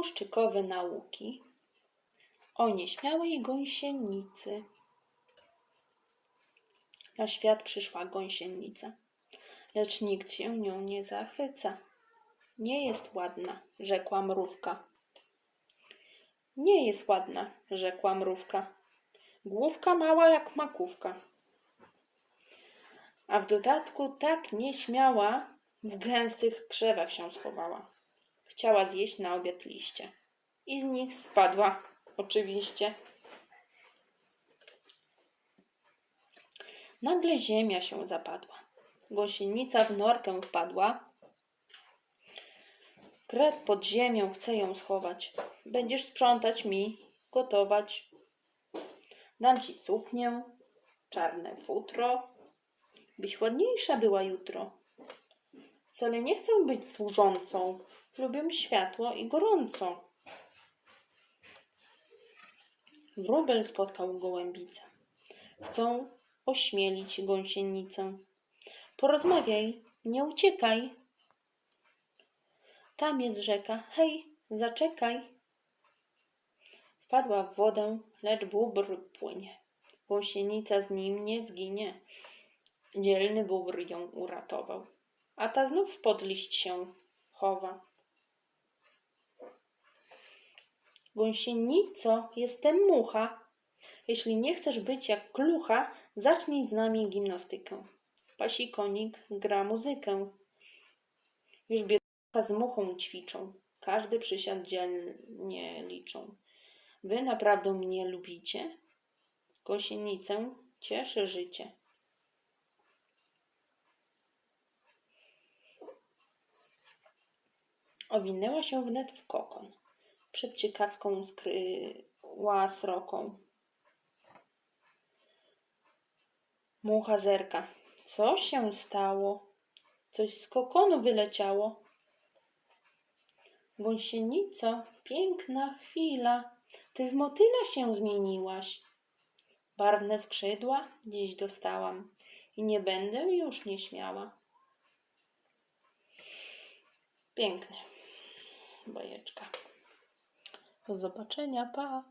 Puszczykowe nauki o nieśmiałej gąsienicy. Na świat przyszła gąsienica, lecz nikt się nią nie zachwyca. Nie jest ładna, rzekła mrówka. Nie jest ładna, rzekła mrówka. Główka mała jak makówka. A w dodatku tak nieśmiała, w gęstych krzewach się schowała. Chciała zjeść na obiad liście. I z nich spadła, oczywiście. Nagle ziemia się zapadła. Gąsienica w norkę wpadła. Kret pod ziemią chce ją schować. Będziesz sprzątać mi, gotować. Dam ci suknię, czarne futro, byś ładniejsza była jutro. Wcale nie chcę być służącą. Lubię światło i gorąco. Wróbel spotkał gołębicę. Chcą ośmielić gąsienicę. Porozmawiaj, nie uciekaj. Tam jest rzeka. Hej, zaczekaj. Wpadła w wodę, lecz bóbr płynie. Gąsienica z nim nie zginie. Dzielny bóbr ją uratował, a ta znów pod liść się chowa. Gąsienico, jestem mucha. Jeśli nie chcesz być jak klucha, zacznij z nami gimnastykę. Pasi konik gra muzykę. Już biedronka z muchą ćwiczą. Każdy przysiad dzielnie liczą. Wy naprawdę mnie lubicie? Gąsienicę cieszy życie. Owinęła się wnet w kokon. Przed ciekawską skryła sroką. Mucha zerka. Co się stało? Coś z kokonu wyleciało. Gąsienico, piękna chwila. Ty w motyla się zmieniłaś. Barwne skrzydła dziś dostałam i nie będę już nieśmiała. Piękny. Bajeczka. Do zobaczenia, pa!